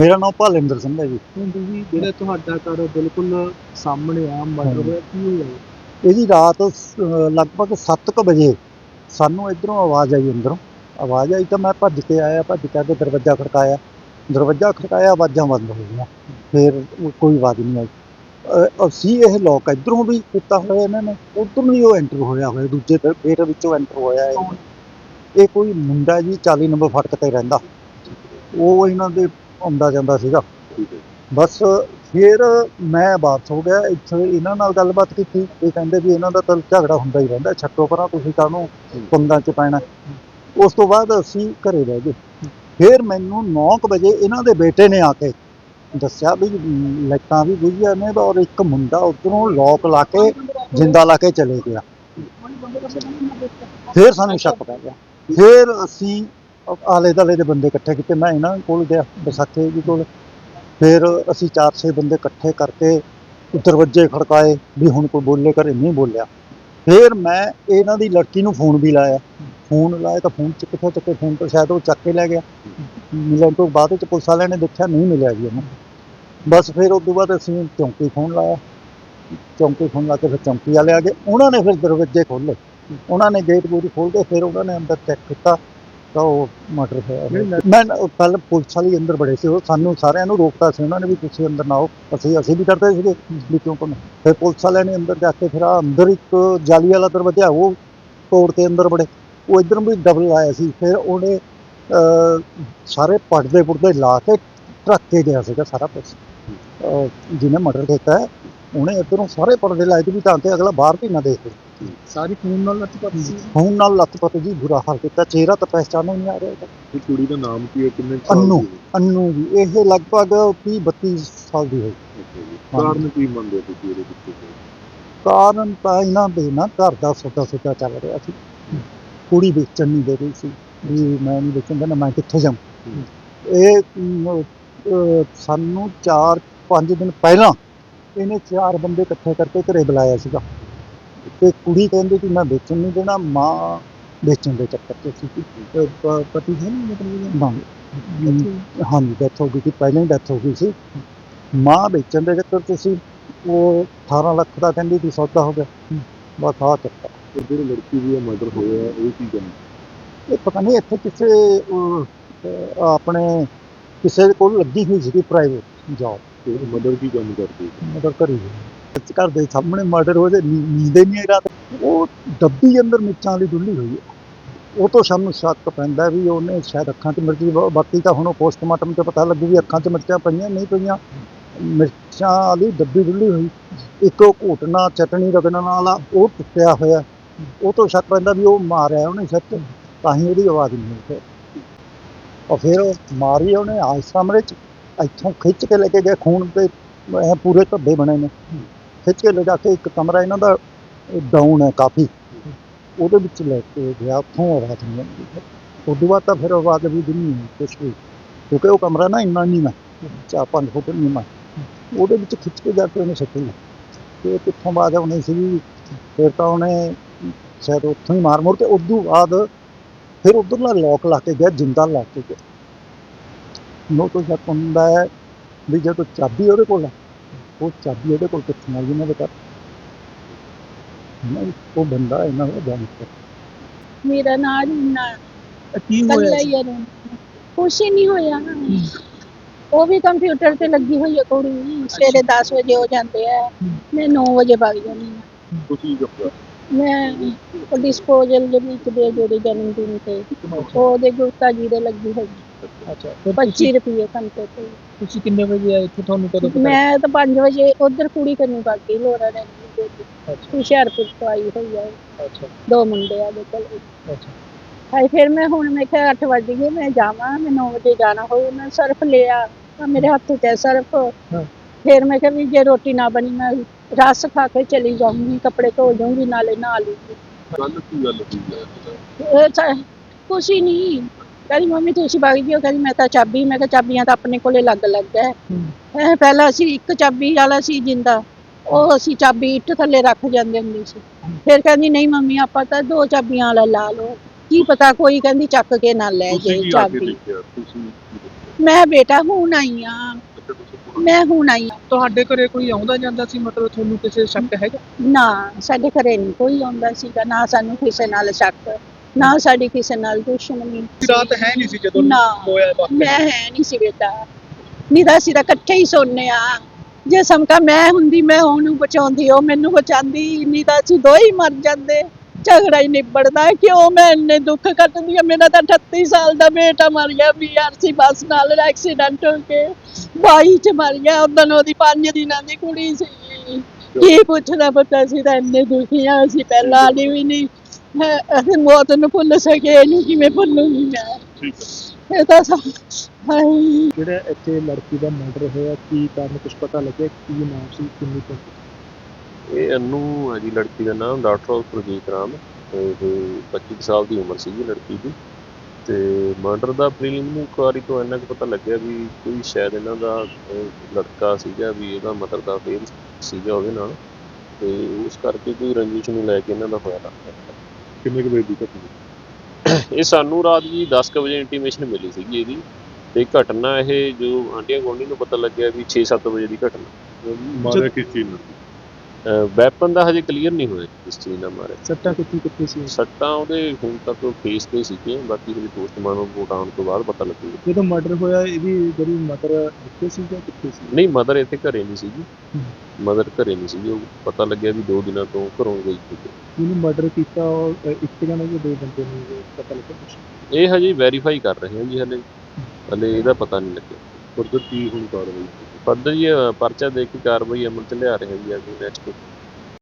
ਮੇਰਾ ਨਾਮ ਭਾਲਿੰਦਰ ਸਿੰਘ ਹੈ ਜੀ। ਹੁਣ ਤੁਸੀਂ ਜਿਹੜਾ ਤੁਹਾਡਾ ਘਰ ਬਿਲਕੁਲ ਸਾਹਮਣੇ ਆ ਮਰਡਰ ਹੋਇਆ ਕੀ ਹੋਇਆ? ਇਹਦੀ ਰਾਤ ਸ- ਲਗਭਗ 7:00 ਵਜੇ ਸਾਨੂੰ ਇਧਰੋਂ ਆਵਾਜ਼ ਆਈ ਅੰਦਰੋਂ। ਆਵਾਜ਼ ਆਈ ਤਾਂ ਮੈਂ ਭੱਜ ਕੇ ਆਇਆ ਭੱਜ ਕੇ ਆ ਕੇ ਦਰਵਾਜ਼ਾ ਖੜਕਾਇਆ। ਦਰਵਾਜ਼ਾ ਖੜਕਾਇਆ ਆਵਾਜ਼ਾਂ ਬੰਦ ਹੋ ਗਈਆਂ। ਫਿਰ ਉਹ ਕੋਈ ਆਵਾਜ਼ ਨਹੀਂ ਆਈ। ਅ- ਅਸੀਂ ਇਹ ਲੋਕ ਇਧਰੋਂ ਵੀ ਕੀਤਾ ਹੋਇਆ ਇਹਨਾਂ ਨੇ ਉਧਰੋਂ ਵੀ ਉਹ ਐਂਟਰ ਹੋਇਆ ਹੋਇਆ ਦੂਜੇ ਦ- ਗੇਟ ਵਿੱਚੋਂ ਐਂਟਰ ਹੋਇਆ ਹੈ ਇਹ ਕੋਈ ਮੁੰਡਾ ਜੀ 40 ਨੰਬਰ ਫਟਕ ਤੇ ਰਹਿੰਦਾ। ਉਹ ਇਹਨਾਂ ਦੇ ਆਉਂਦਾ ਜਾਂਦਾ ਸੀਗਾ। ਬਸ ਫਿਰ ਮੈਂ ਵਾਪਸ ਹੋ ਗਿਆ ਇੱਥੇ ਇਹਨਾਂ ਨਾਲ ਗੱਲਬਾਤ ਕੀਤੀ। ਇਹ ਕਹਿੰਦੇ ਵੀ ਇਹਨਾਂ ਦਾ ਤਾਂ ਝਗੜਾ ਹੁੰਦਾ ਹੀ ਰਹਿੰਦਾ ਛੱਡੋ ਪਰਾਂ ਤੁਸੀਂ ਕਾਹਨੂੰ ਪੰਦਾਂ ਚ ਪੈਣਾ। ਉਸ ਤੋਂ ਬਾਅਦ ਅਸੀਂ ਘਰੇ ਰਹਿ ਗਏ। ਫਿਰ ਮੈਨੂੰ 9 ਵਜੇ ਇਹਨਾਂ ਦੇ ਬੇਟੇ ਨੇ ਆ ਕੇ ਦੱਸਿਆ ਵੀ ਲਾਈਟਾਂ ਵੀ ਬੁਝੀਆਂ ਨੇ ਔਰ ਇੱਕ ਮੁੰਡਾ ਉਧਰੋਂ ਲੋਕ ਲਾ ਕੇ ਜਿੰਦਾ ਲਾ ਕੇ ਚਲੇ ਗਿਆ। ਫਿਰ ਸਾਨੂੰ ਸ਼ੱਕ ਪੈ ਗਿਆ। ਫਿਰ ਅਸੀਂ ਆਲੇ ਦਾਲੇ ਦੇ ਬੰਦੇ ਇਕੱਠੇ ਕੀਤੇ, ਮੈਂ ਇਹਨਾਂ ਕੋਲ ਗਿਆ, ਵਿਸਾਖੇ ਜੀ ਕੋਲ। ਫਿਰ ਅਸੀਂ ਚਾਰ ਛੇ ਬੰਦੇ ਇਕੱਠੇ ਕਰਕੇ ਦਰਵਾਜ਼ੇ ਖੜਕਾਏ, ਵੀ ਹੁਣ ਕੋਈ ਬੋਲੇ ਘਰੇ ਨਹੀਂ ਬੋਲਿਆ। ਫਿਰ ਮੈਂ ਇਹਨਾਂ ਦੀ ਲੜਕੀ ਨੂੰ ਫੋਨ ਵੀ ਲਾਇਆ। ਫੋਨ ਲਾਇਆ ਤਾਂ ਫੋਨ ਚ ਕਿੱਥੇ ਚੱਕੇ, ਫੋਨ ਤੋਂ ਸ਼ਾਇਦ ਉਹ ਚੱਕ ਕੇ ਲੈ ਗਿਆ। ਮਿਲਣ ਤੋਂ ਬਾਅਦ ਚ ਪੁਲਿਸ ਵਾਲਿਆਂ ਨੇ ਦੇਖਿਆ ਨਹੀਂ ਮਿਲਿਆ ਜੀ ਉਹਨੂੰ। ਬਸ ਫਿਰ ਉਸ ਤੋਂ ਬਾਅਦ ਅਸੀਂ ਚੌਂਕੀ ਫੋਨ ਲਾਇਆ। ਚੌਂਕੀ ਫੋਨ ਲਾ ਕੇ ਫਿਰ ਚੌਂਕੀ ਵਾਲੇ ਆ ਗਏ। ਉਹਨਾਂ ਨੇ ਫਿਰ ਦਰਵਾਜ਼ੇ ਖੋਲ੍ਹੇ। ਉਹਨਾਂ ਨੇ ਗੇਟ ਗੂਟ ਖੋਲ੍ਹ ਕੇ ਫਿਰ ਉਹਨਾਂ ਨੇ ਅੰਦਰ ਚੈੱਕ ਕੀਤਾ। ਤਾਂ ਉਹ ਮਰਡਰ ਹੋਇਆ ਮੈਂ ਕੱਲ ਪੁਲਿਸ ਵਾਲੇ ਅੰਦਰ ਬੜੇ ਸੀ ਉਹ ਸਾਨੂੰ ਸਾਰਿਆਂ ਨੂੰ ਰੋਕਤਾ ਸੀ। ਉਹਨਾਂ ਨੇ ਵੀ ਤੁਸੀਂ ਅੰਦਰ ਨਾ ਆਓ। ਅਸੀਂ ਅਸੀਂ ਵੀ ਕਰਦੇ ਸੀਗੇ ਵੀ ਕਿਉਂ ਕਰਨਾ ਫਿਰ ਪੁਲਿਸ ਵਾਲਿਆਂ ਨੇ ਅੰਦਰ ਜਾ ਕੇ ਫਿਰ ਅੰਦਰ ਇੱਕ ਜਾਲੀ ਵਾਲਾ ਦਰਵਾਜ਼ਾ ਉਹ ਤੋੜ ਤੇ ਅੰਦਰ ਬੜੇ। ਉਹ ਇੱਧਰ ਵੀ ਡਬਲ ਆਇਆ ਸੀ। ਫਿਰ ਉਹਨੇ ਅਹ, ਸਾਰੇ ਪੜਦੇ ਪੁਰਦੇ ਲਾ ਕੇ ਟਰੱਕ ਕੇ ਗਿਆ ਸੀਗਾ ਸਾਰਾ ਕੁਝ ਜਿਹਨੇ ਮਰਡਰ ਕੀਤਾ ਹੈ ਉਹਨੇ ਇੱਧਰੋਂ ਸਾਰੇ ਪਰਦੇ ਲਾਏ ਤੇ ਵੀ ਤਾਂ ਕਿ ਅਗਲਾ ਬਾਹਰ ਵੀ ਨਾ ਦੇਖੇ ਸਾਰੀ ਖੂਨ ਨਾਲ ਲੱਤ ਸੀ ਹੁਣ ਨਾਲ ਲੱਤ ਜੀ ਬੁਰਾ ਹਾਲ ਕੀਤਾ ਚਿਹਰਾ ਤਾਂ ਪਹਿਚਾਨੋ ਨਹੀਂ ਆ ਰਿਹਾ ਇਹਦਾ। ਇਹ ਕੁੜੀ ਦਾ ਨਾਮ ਕੀ ਹੈ ਕਿੰਨੇ ਸਾਲ ਅੰਨੂ। ਹੈ? ਅੰਨੂ ਵੀ ਇਹ ਲਗਭਗ 30 32 ਸਾਲ ਦੀ ਹੋਈ ਅੱਛਾ ਜੀ। ਕਾਰਨ ਕੀ ਮੰਨਦੇ ਹੋ ਤੁਸੀਂ ਇਹਦੇ ਪਿੱਛੇ ਕਾਰਨ ਤਾਂ ਇਹਨਾਂ ਦੇ ਨਾ ਘਰ ਦਾ ਸੌਦਾ ਸੌਦਾ ਚੱਲ ਰਿਹਾ ਸੀ ਕੁੜੀ ਵੇਚਣ ਨਹੀਂ ਦੇ ਰਹੀ ਸੀ ਵੀ ਮੈਂ ਨਹੀਂ ਵੇਚਣ ਦੇਣਾ ਮੈਂ ਕਿੱਥੇ ਜਾਵਾਂ ਇਹ ਅਮ, ਅਹ, ਸਾਨੂੰ 4-5 ਦਿਨ ਪਹਿਲਾਂ ਇਹਨੇ ਚਾਰ ਬੰਦੇ ਇਕੱਠੇ ਕਰਕੇ ਘਰੇ ਬੁਲਾਇਆ ਸੀਗਾ ਤੇ ਕੁੜੀ ਕਹਿੰਦੀ ਕਿ ਮੈਂ ਵੇਚਣ ਨਹੀਂ ਦੇਣਾ ਮਾਂ ਵੇਚਣ ਦੇ ਚੱਕਰ 'ਚ ਸੀ। ਤੇ ਪ- ਪਤੀ ਹੈ ਨਹੀਂ ਮਤਲਬ ਮਾਂ ਹਾਂਜੀ ਡੈਥ ਹੋ ਗਈ ਸੀ ਪਹਿਲਾਂ ਹੀ ਡੈਥ ਹੋ ਗਈ ਸੀ। ਮਾਂ ਵੇਚਣ ਦੇ ਚੱਕਰ 'ਚ ਸੀ ਉਹ 18 ਲੱਖ ਦਾ ਕਹਿੰਦੀ ਸੀ ਸੌਦਾ ਹੋ ਗਿਆ। ਬਸ ਆ ਚੱਕਰ। ਇਹ ਜਿਹੜੀ ਲੜਕੀ ਦੀ ਮਰਡਰ ਹੋਇਆ ਹੈ, ਉਹ ਕੀ ਕਹਿੰਦੇ? ਇਹ ਪਤਾ ਨਹੀਂ ਇੱਥੇ ਕਿਸੇ ਆਪਣੇ ਕਿਸੇ ਦੇ ਕੋਲ ਲੱਗੀ ਹੋਈ ਸੀ ਪ੍ਰਾਈਵੇਟ ਜੌਬ ਤੇ ਮਰਡਰ ਕੀ ਕੰਮ ਕਰਦੀ? ਮਰਡਰ ਕਰੀ ਘਰ ਦੇ ਸਾਹਮਣੇ ਮਰਡਰ ਹੋ ਤੇ ਨੀ- ਨਹੀਂ ਰਾਤ ਉਹ ਡੱਬੀ ਅੰਦਰ ਮਿਰਚਾਂ ਵਾਲੀ ਡੁੱਲੀ ਹੋਈ ਹੈ। ਉਹ ਤੋਂ ਸਾਨੂੰ ਸ਼ੱਕ ਪੈਂਦਾ ਵੀ ਉਹਨੇ ਸ਼ਾਇਦ ਅੱਖਾਂ 'ਚ ਮਿਰਚੀ ਬਾਕੀ ਤਾਂ ਹੁਣ ਉਹ ਪੋਸਟਮਾਰਟਮ 'ਤੇ ਪਤਾ ਲੱਗੂ ਵੀ ਅੱਖਾਂ 'ਚ ਮਿਰਚਾਂ ਪਈਆਂ, ਨਹੀਂ ਪਈਆਂ। ਮਿਰਚਾਂ ਵਾਲੀ ਡੱਬੀ ਡੁੱਲੀ ਹੋਈ। ਇੱਕ ਉਹ ਘੋਟਣਾ ਚਟਣੀ, ਰਗੜਨ ਵਾਲਾ ਉਹ ਟੁੱਟਿਆ ਹੋਇਆ। ਉਹ ਤੋਂ ਸ਼ੱਕ ਪੈਂਦਾ ਵੀ ਉਹ ਮਾਰਿਆ ਉਹਨੇ ਸੱਚ ਤਾਂ ਹੀ ਉਹਦੀ ਆਵਾਜ਼ ਨਹੀਂ ਹੋਈ ਫਿਰ। ਔਰ ਫਿਰ ਉਹ ਮਾਰੀ ਉਹਨੇ ਆਸ ਸਾਹਮਣੇ ਚ, ਇੱਥੋਂ ਖਿੱਚ ਕੇ ਲੈ ਕੇ ਗਏ, ਖੂਨ ਤੇ ਐਂ ਪੂਰੇ ਧੱਬੇ ਬਣੇ ਨੇ। ਖਿੱਚ ਕੇ ਲਿਜਾ ਕੇ ਇੱਕ ਕਮਰਾ ਇਹਨਾਂ ਦਾ ਡਾਊਨ ਹੈ ਕਾਫੀ। ਉਹਦੇ ਵਿੱਚ ਲੈ ਕੇ ਗਿਆ, ਉੱਥੋਂ ਆਵਾਜ਼ ਨਹੀਂ ਆਉਂਦੀ ਫਿਰ। ਉਦੋਂ ਬਾਅਦ ਤਾਂ ਫਿਰ ਆਵਾਜ਼ ਵੀ ਨਹੀਂ ਹੋਈ ਕੁਛ ਵੀ। ਕਿਉਂਕਿ ਉਹ ਕਮਰਾ ਨਾ ਇੰਨਾ ਨਹੀਂ ਨਾ ਚਾਰ ਪੰਜ ਫੁੱਟ ਨਹੀਂ ਨਾ ਉਹਦੇ ਵਿੱਚ ਖਿੱਚ ਕੇ ਜਾ ਕੇ ਉਹਨੇ ਸੱਟੀ ਤੇ ਕਿੱਥੋਂ ਬਾਅਦ ਆਉਣੀ ਸੀ ਫਿਰ ਤਾਂ ਉਹਨੇ ਸ਼ਾਇਦ ਉੱਥੋਂ ਹੀ ਮਾਰ ਮੁਰ ਕੇ ਉਦੋਂ ਬਾਅਦ ਫਿਰ ਉਧਰਲਾ ਲੋਕ ਲਾ ਕੇ ਗਿਆ, ਜਿੰਦਾ ਲਾ ਕੇ ਗਿਆ। ਨੋ ਤੋਂ ਸ਼ੱਕ ਹੁੰਦਾ ਹੈ ਵੀ ਜਦੋਂ ਚਾਬੀ ਉਹਦੇ ਕੋਲ ਹੈ ਉਹ ਚਾਬੀ ਉਹਦੇ ਕੋਲ ਕਿੱਥੋਂ ਆ ਗਈ ਇਹਨਾਂ ਦੇ ਘਰ? ਨਹੀਂ, ਉਹ ਬੰਦਾ ਇਹਨਾਂ ਦਾ ਜਾਣ ਮੇਰਾ ਨਾਂ ਨਾ। ਕੀ ਕੱਲਾ ਹੋਇਆ ਹੀ ਆ ਕੁਛ ਹੀ ਨਹੀਂ ਹੋਇਆ। ਉਹ ਵੀ ਕੰਪਿਊਟਰ ਤੇ ਲੱਗੀ ਹੋਈ ਹੈ ਕੁੜੀ। ਸਵੇਰੇ 10 ਵਜੇ ਹੋ ਜਾਂਦੇ ਆ। ਮੈਂ 9 ਵਜੇ ਵਗ ਜਾਂਦੀ ਹਾਂ ਤੁਸੀਂ ਜੱਫਾ ਮੈਂ ਉਹ ਡਿਸਪੋਜ਼ਲ ਦੇ ਵਿੱਚ ਦੇ ਜਿਹੜੇ ਜਨਮ ਦਿਨ ਤੇ। ਉਹਦੇ ਗੁਰਤਾ ਜੀ ਦੇ ਲੱਗੀ ਹੋਈ। ਅੱਛਾ ਫਿਰ 25 ਰੁਪਏ ਘੰਟੇ ਤੇ ਤੁਸੀਂ ਕਿੰਨੇ ਵਜੇ ਆਏ ਇੱਥੇ? ਤੁਹਾਨੂੰ ਕਦੋਂ ਪਤਾ ਮੈਂ ਤਾਂ 5 ਵਜੇ ਉਧਰ ਕੁੜੀ ਕਰਨੀ ਬਾਕੀ ਲੋਰਾ ਨੇ ਅੱਛਾ। ਹੁਸ਼ਿਆਰਪੁਰ ਤੋਂ ਆਈ ਹੋਈ ਹੈ ਅੱਛਾ। ਦੋ ਮੁੰਡੇ ਆ ਦੇ ਕੋਲ। ਅੱਛਾ। ਫਿਰ ਮੈਂ ਹੁਣ ਮੈਂ ਕਿਹਾ 8 ਵਜ ਗਏ ਮੈਂ ਜਾਵਾਂ ਮੈਂ 9 ਵਜੇ ਜਾਣਾ ਹੋਊ ਮੈਂ ਸਰਫ ਲਿਆ ਆਹ ਮੇਰੇ ਹੱਥ 'ਚ ਹੈ ਸਰਫ। ਫਿਰ ਮੈਂ ਕਿਹਾ ਵੀ ਜੇ ਰੋਟੀ ਨਾ ਬਣੀ ਮੈਂ ਰਸ ਖਾ ਕੇ ਚਲੀ ਜਾਊਂਗੀ ਕੱਪੜੇ ਧੋ ਜਾਊਂਗੀ ਨਾਲੇ ਨਹਾ ਲੂੰਗੀ ਗੱਲ ਕੀ ਗੱਲ ਕੀ ਹੈ ਤਾਂ ਕੁਛ ਹੀ ਨਹੀਂ। ਕਹਿੰਦੀ ਮੰਮੀ ਤੁਸੀਂ ਵਗ ਜਿਓ ਕਹਿੰਦੀ ਮੈਂ ਤਾਂ ਚਾਬੀ ਮੈਂ ਕਿਹਾ ਚਾਬੀਆਂ ਤਾਂ ਆਪਣੇ ਕੋਲੇ ਲੱਗ ਲੱਗ ਹੈ। ਹੈਂ, ਪਹਿਲਾਂ ਅਸੀਂ ਇੱਕ ਚਾਬੀ ਵਾਲਾ ਸੀ ਜਿੰਦਾ ਉਹ ਅਸੀਂ ਚਾਬੀ ਇੱਟ ਥੱਲੇ ਰੱਖ ਜਾਂਦੇ ਹੁੰਦੇ ਸੀ। ਫਿਰ ਕਹਿੰਦੀ ਨਹੀਂ ਮੰਮੀ ਆਪਾਂ ਤਾਂ ਦੋ ਚਾਬੀਆਂ ਵਾਲਾ ਲਾ ਲਓ। ਕੀ ਪਤਾ ਕੋਈ ਕਹਿੰਦੀ ਚੱਕ ਕੇ ਨਾ ਲੈ ਜੇ ਚਾਬੀ? ਮੈਂ ਬੇਟਾ ਹੁਣ ਆਈ ਆ। ਮੈਂ ਹੁਣ ਆਈ ਆਂ। ਤੁਹਾਡੇ ਘਰੇ ਕੋਈ ਆਉਂਦਾ ਜਾਂਦਾ ਸੀ? ਮਤਲਬ ਤੁਹਾਨੂੰ ਕਿਸੇ ਸ਼ੱਕ ਹੈਗਾ? ਨਾ ਸਾਡੇ ਘਰੇ ਨਹੀਂ ਕੋਈ ਆਉਂਦਾ ਸੀਗਾ। ਨਾ ਸਾਨੂੰ ਕਿਸੇ ਨਾਲ ਸ਼ੱਕ। ਨਾ ਸਾਡੀ ਕਿਸੇ ਨਾਲ ਦੁਸ਼ਮਣੀ ਰਾਤ ਹੈ ਨਹੀਂ ਸੀ ਜਦੋਂ ਨਾ ਹੋਇਆ ਮੈਂ ਹੈ ਨਹੀਂ ਸੀ ਬੇਟਾ। ਨਹੀਂ ਤਾਂ ਅਸੀਂ ਤਾਂ ਇਕੱਠੇ ਹੀ ਸੋਨੇ ਆ। ਜੇ ਸਮਕਾ ਮੈਂ ਹੁੰਦੀ ਮੈਂ ਉਹਨੂੰ ਬਚਾਉਂਦੀ ਉਹ ਮੈਨੂੰ ਬਚਾਉਂਦੀ ਨਹੀਂ ਤਾਂ ਅਸੀਂ ਦੋ ਹੀ ਮਰ ਜਾਂਦੇ। ਝਗੜਾ ਹੀ ਨਿਬੜਦਾ। ਕਿਉਂ ਮੈਂ ਇੰਨੇ ਦੁੱਖ ਕੱਟਦੀ ਆ? ਮੇਰਾ ਤਾਂ 38 ਸਾਲ ਦਾ ਬੇਟਾ ਮਰ ਗਿਆ ਬੀਆਰਸੀ ਬੱਸ ਨਾਲ ਐਕਸੀਡੈਂਟ ਹੋ ਕੇ। 22 ਚ ਮਰ ਗਿਆ ਉਦੋਂ ਉਹਦੀ 5 ਦਿਨਾਂ ਦੀ ਕੁੜੀ ਸੀ। ਕੀ ਪੁੱਛਣਾ ਪਤਾ ਸੀ ਤਾਂ ਇੰਨੇ ਦੁਖੀ ਆ ਅਸੀਂ ਪਹਿਲਾਂ ਵੀ ਨਹੀਂ ਹੈ, ਅਸੀਂ ਮੌਤ ਨੂੰ ਭੁੱਲ ਸਕੇ ਇਹਨੂੰ ਕਿਵੇਂ ਭੁੱਲੂਗੀ ਮੈਂ। ਠੀਕ ਹੈ। ਇਹ ਤਾਂ ਸਭ ਹਾਏ। ਜਿਹੜਾ ਇੱਥੇ ਲੜਕੀ ਦਾ ਮਰਡਰ ਹੋਇਆ ਕੀ ਕਾਰਨ ਕੁਝ ਪਤਾ ਲੱਗਿਆ? ਕੀ ਨਾਮ ਸੀ ਕਿੰਨੀ ਕੁ ਇਹ ਅਨੂ ਹੈ ਜੀ ਲੜਕੀ ਦਾ ਨਾਮ ਡਾਕਟਰ ਪ੍ਰਦੀਪ ਰਾਮ। ਇਹ 25 ਕੁ ਸਾਲ ਦੀ ਉਮਰ ਸੀਗੀ ਲੜਕੀ ਦੀ। ਤੇ ਮਰਡਰ ਦਾ ਪ੍ਰੀਲਿਮਿਨਰੀ ਇਨਕੁਆਰੀ ਤੋਂ ਇੰਨਾ ਕੁ ਪਤਾ ਲੱਗਿਆ ਵੀ ਕੋਈ ਸ਼ਾਇਦ ਇਹਨਾਂ ਦਾ ਅਹ, ਲੜਕਾ ਸੀਗਾ ਵੀ ਇਹਦਾ ਮਦਰ ਦਾ ਫੇਰ ਸੀਗਾ ਉਹਦੇ ਨਾਲ। ਤੇ ਉਸ ਕਰਕੇ ਕੋਈ ਰੰਜਿਸ਼ ਨੂੰ ਲੈ ਕੇ ਇਹਨਾਂ ਦਾ ਹੋਇਆ। ਲੱਗਦਾ ਕਿੰਨੇ ਕੁ ਵਜੇ ਦੀ ਘਟਨਾ? ਇਹ ਸਾਨੂੰ ਰਾਤ ਜੀ 10 ਕੁ ਵਜੇ ਇੰਟੀਮੇਸ਼ਨ ਮਿਲੀ ਸੀਗੀ ਇਹਦੀ ਤੇ ਘਟਨਾ ਇਹ ਜੋ ਆਂਡੀਆਂ ਗੁਆਂਢੀ ਨੂੰ ਪਤਾ ਲੱਗਿਆ ਵੀ 6-7 ਵਜੇ ਦੀ ਘਟਨਾ। ਮਾਰਿਆ ਕਿਸ ਚੀਜ਼ ਨਾਲ? ਵੈਪਨ ਦਾ ਹਜੇ ਕਲੀਅਰ ਨਹੀਂ ਹੋਇਆ ਕਿਸ ਚੀਜ਼ ਨਾਲ ਮਾਰਿਆ ਸੱਟਾਂ ਕਿੱਥੇ ਕਿੱਥੇ ਸੀ? ਸੱਟਾਂ ਉਹਦੇ ਹੁਣ ਤੱਕ ਫੇਸ ਤੇ ਸੀਗੀਆਂ ਬਾਕੀ ਹਜੇ ਪੋਸਟਮਾਰਟਮ ਰਿਪੋਰਟ ਆਉਣ ਤੋਂ ਬਾਅਦ ਪਤਾ ਲੱਗੂਗਾ। ਜਦੋਂ ਮਰਡਰ ਹੋਇਆ ਇਹਦੀ ਜਿਹੜੀ ਮਦਰ ਇੱਥੇ ਸੀ ਜਾਂ ਕਿੱਥੇ ਸੀ? ਨਹੀਂ ਮਦਰ ਇੱਥੇ ਘਰੇ ਨਹੀਂ ਸੀਗੀ। ਮਦਰ ਘਰੇ ਨਹੀਂ ਸੀਗੀ ਉਹ ਪਤਾ ਲੱਗਿਆ ਵੀ ਦੋ ਦਿਨਾਂ ਤੋਂ ਘਰੋਂ ਗਈ ਸੀ। ਜਿਹਨੂੰ ਮਰਡਰ ਕੀਤਾ ਉਹ ਇੱਕ ਜਣਾ ਜਾਂ ਦੋ ਬੰਦੇ ਨੇ ਪਤਾ ਲੱਗਾ ਕੁਛ? ਇਹ ਹਜੇ ਵੈਰੀਫਾਈ ਕਰ ਰਹੇ ਹਾਂ ਜੀ ਹਲੇ। ਹਲੇ ਇਹਦਾ ਪਤਾ ਨਹੀਂ ਲੱਗਿਆ। ਫਰਦਰ ਕੀ ਹੁਣ ਕਾਰਵਾਈ? ਫਰਦਰ ਜੀ ਅਹ, ਪਰਚਾ ਦੇ ਕੇ ਕਾਰਵਾਈ ਅਮਲ ਚ ਲਿਆ ਰਹੇ ਜੀ ਅੱਗੇ ਨੈਕਸਟ